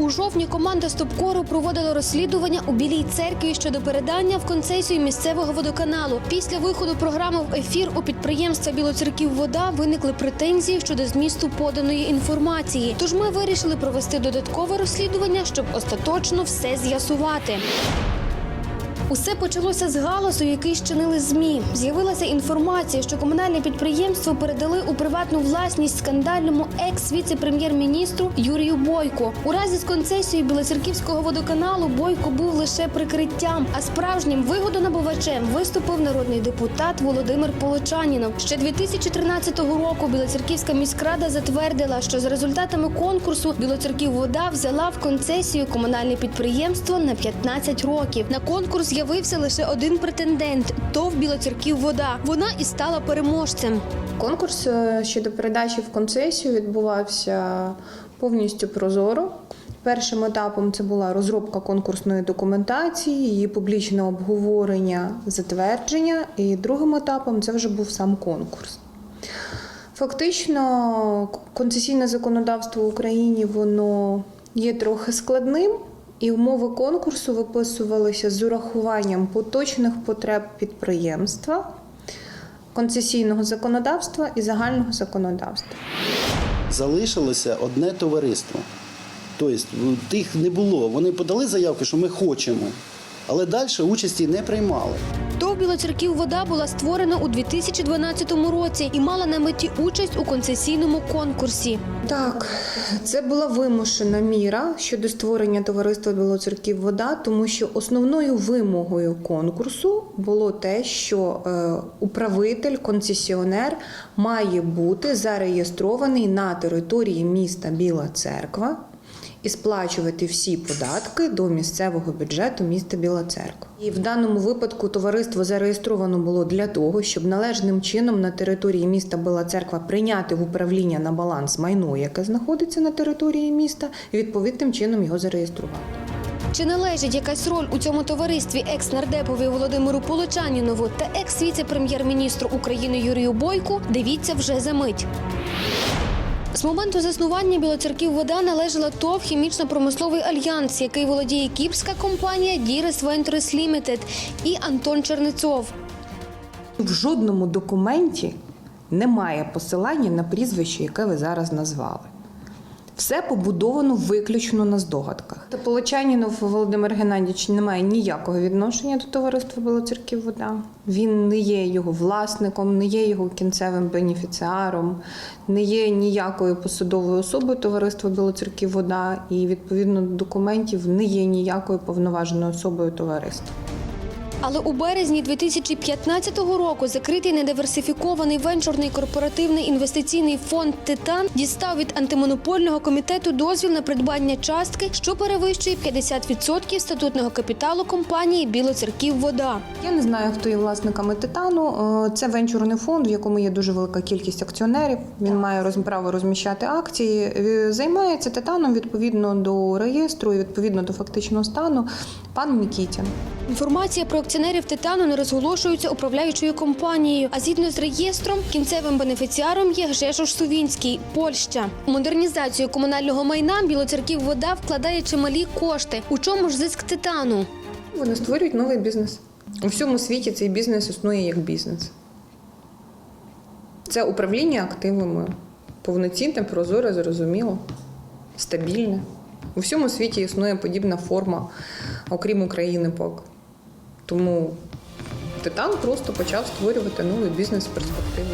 У жовтні команда Стопкору проводила розслідування у Білій церкві щодо передання в концесію місцевого водоканалу. Після виходу програми в ефір у підприємства Білоцерків Вода виникли претензії щодо змісту поданої інформації. Тож ми вирішили провести додаткове розслідування, щоб остаточно все з'ясувати. Усе почалося з галасу, який щинили змі. З'явилася інформація, що комунальне підприємство передали у приватну власність скандальному екс-віце-прем'єр-міністру Юрію Бойко. У разі з концесією Білоцерківського водоканалу Бойко був лише прикриттям, а справжнім вигодонабувачем виступив народний депутат Володимир Полочанінов. Ще 2013 року Білоцерківська міськрада затвердила, що за результатами конкурсу Білоцерків вода взяла в концесію комунальне підприємство на 15 років. На конкурс з'явився лише один претендент ТОВ Білоцерків вода. Вона і стала переможцем. Конкурс е, щодо передачі в концесію відбувався повністю прозоро. Першим етапом це була розробка конкурсної документації, її публічне обговорення, затвердження. І другим етапом це вже був сам конкурс. Фактично, концесійне законодавство в Україні воно є трохи складним, і умови конкурсу виписувалися з урахуванням поточних потреб підприємства, концесійного законодавства і загального законодавства. залишилося одне товариство. Тобто в тих не було. Вони подали заявки, що ми хочемо, але далі участі не приймали. ТОВ Білоцерків вода була створена у 2012 році і мала на меті участь у концесійному конкурсі. Так, це була вимушена міра щодо створення товариства Білоцерків вода, тому що основною вимогою конкурсу було те, що е, управитель, концесіонер має бути зареєстрований на території міста Біла Церква і сплачувати всі податки до місцевого бюджету міста Біла Церква. І в даному випадку товариство зареєстровано було для того, щоб належним чином на території міста Біла Церква прийняти в управління на баланс майно, яке знаходиться на території міста, і відповідним чином його зареєструвати. Чи належить якась роль у цьому товаристві екс-нардепові Володимиру Полочанінову та екс-віце-прем'єр-міністру України Юрію Бойку? Дивіться вже за мить. З моменту заснування Білоцерків вода належала ТОВ «Хімічно-промисловий альянс, який володіє кіпрська компанія Дірес Вентрес Лімітед і Антон Чернецов. В жодному документі немає посилання на прізвище, яке ви зараз назвали. Все побудовано виключно на здогадках. Та Полочанінов Володимир Геннадійович не має ніякого відношення до товариства Білоцерків вода. Він не є його власником, не є його кінцевим бенефіціаром, не є ніякою посадовою особою товариства Білоцерків вода і відповідно до документів не є ніякою повноваженою особою товариства. Але у березні 2015 року закритий недиверсифікований венчурний корпоративний інвестиційний фонд Титан дістав від антимонопольного комітету дозвіл на придбання частки, що перевищує 50% статутного капіталу компанії Білоцерків Вода. Я не знаю, хто є власниками титану. Е, Це венчурний фонд, в якому є дуже велика кількість акціонерів. Він має право розміщати акції. Е, Займається титаном відповідно до реєстру і відповідно до фактичного стану. Пан Мікітін. Інформація про акціонерів Титану не розголошується управляючою компанією. А згідно з реєстром, кінцевим бенефіціаром є Гжешош Сувінський, Польща. У модернізацію комунального майна Білоцерків вода вкладає чималі кошти. У чому ж зиск Титану? Вони створюють новий бізнес. У всьому світі цей бізнес існує як бізнес. Це управління активами. Повноцінне, прозоре, зрозуміло, стабільне. У всьому світі існує подібна форма, окрім України поки. Тому Титан просто почав створювати новий бізнес перспективу.